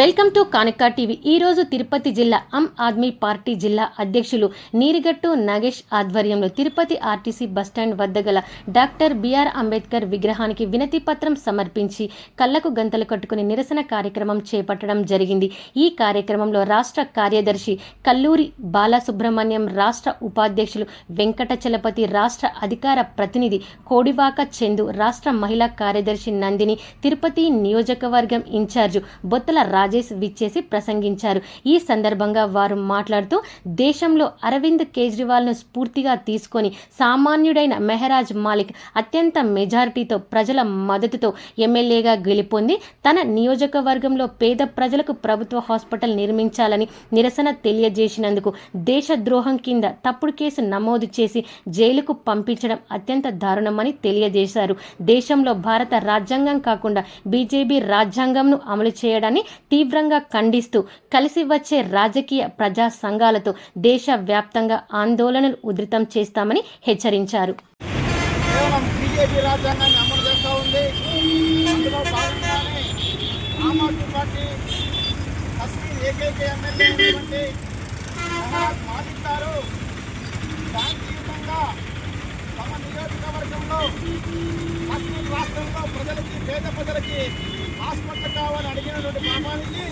Welcome to కానక్క TV. ఈ రోజు తిరుపతి జిల్లా ఆమ్ ఆద్మీ పార్టీ జిల్లా అధ్యక్షులు నీరిగట్టు నాగేష్ ఆధ్వర్యంలో తిరుపతి ఆర్టీసీ బస్టాండ్ వద్ద గల డాక్టర్ బిఆర్ అంబేద్కర్ విగ్రహానికి వినతి పత్రం సమర్పించి కళ్ళకు గంతలు కట్టుకుని నిరసన కార్యక్రమం చేపట్టడం జరిగింది. ఈ కార్యక్రమంలో రాష్ట్ర కార్యదర్శి కల్లూరి బాలసుబ్రహ్మణ్యం రాష్ట్ర ఉపాధ్యక్షులు వెంకట చలపతి రాష్ట్ర అధికార ప్రతినిధి కోడివాక చందు రాష్ట్ర మహిళా కార్యదర్శి నందిని తిరుపతి నియోజకవర్గం ఇన్ఛార్జు బొత్తల రాజేష్ విచ్చేసి ప్రసంగించారు. ఈ సందర్భంగా వారు మాట్లాడుతూ దేశంలో అరవింద్ కేజ్రీవాల్ను స్ఫూర్తిగా తీసుకొని సామాన్యుడైన మెహరాజ్ మాలిక్ అత్యంత మెజారిటీతో ప్రజల మద్దతుతో ఎమ్మెల్యేగా గెలుపొంది. తన నియోజకవర్గంలో పేద ప్రజలకు ప్రభుత్వ హాస్పిటల్ నిర్మించాలని నిరసన తెలియజేసినందుకు దేశద్రోహం కింద తప్పుడు కేసు నమోదు చేసి జైలుకు పంపించడం అత్యంత దారుణమని తెలియజేశారు. దేశంలో భారత రాజ్యాంగం కాకుండా బీజేపీ రాజ్యాంగంను అమలు చేయడాన్ని తీవ్రంగా ఖండిస్తూ కలిసి వచ్చే రాజకీయ ప్రజా సంఘాలతో దేశవ్యాప్తంగా ఆందోళనలు ఉధృతం చేస్తామని హెచ్చరించారు. తమ నియోజకవర్గంలో రాష్ట్రంలో ప్రజలకి పేద ప్రజలకి హాస్పిటల్ కావాలని అడిగినటువంటి పాపానికి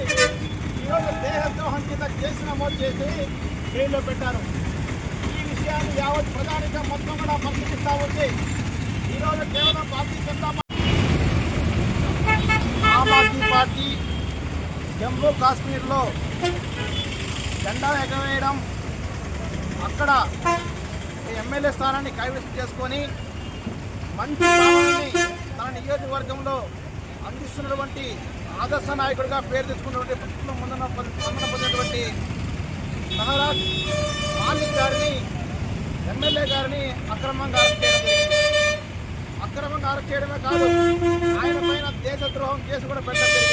ఈరోజు దేహద్రోహం కింద కేసు నమోదు చేసి జైల్లో పెట్టారు. ఈ విషయాన్ని యావత్ ప్రధానిగా మొత్తం కూడా పరిశీలిస్తా ఉంది. ఈరోజు కేవలం భారతీయ జనతా ఆమ్ ఆద్మీ పార్టీ జమ్మూ కాశ్మీర్లో జెండా ఎగవేయడం అక్కడ ఎమ్మెల్యే స్థానాన్ని కైవసం చేసుకొని మంచి తన నియోజకవర్గంలో అందిస్తున్నటువంటి ఆదర్శ నాయకుడిగా పేరు తెచ్చుకున్నటువంటి ప్రభుత్వం ముందున ముందున పొందినటువంటి మహారాజ్ మాలిక్ గారిని ఎమ్మెల్యే గారిని అక్రమంగా అరెస్ట్ చేయడం అక్రమంగా అరెస్ట్ చేయడమే కాదు ఆయన పైన దేశద్రోహం కేసు కూడా పెట్టడం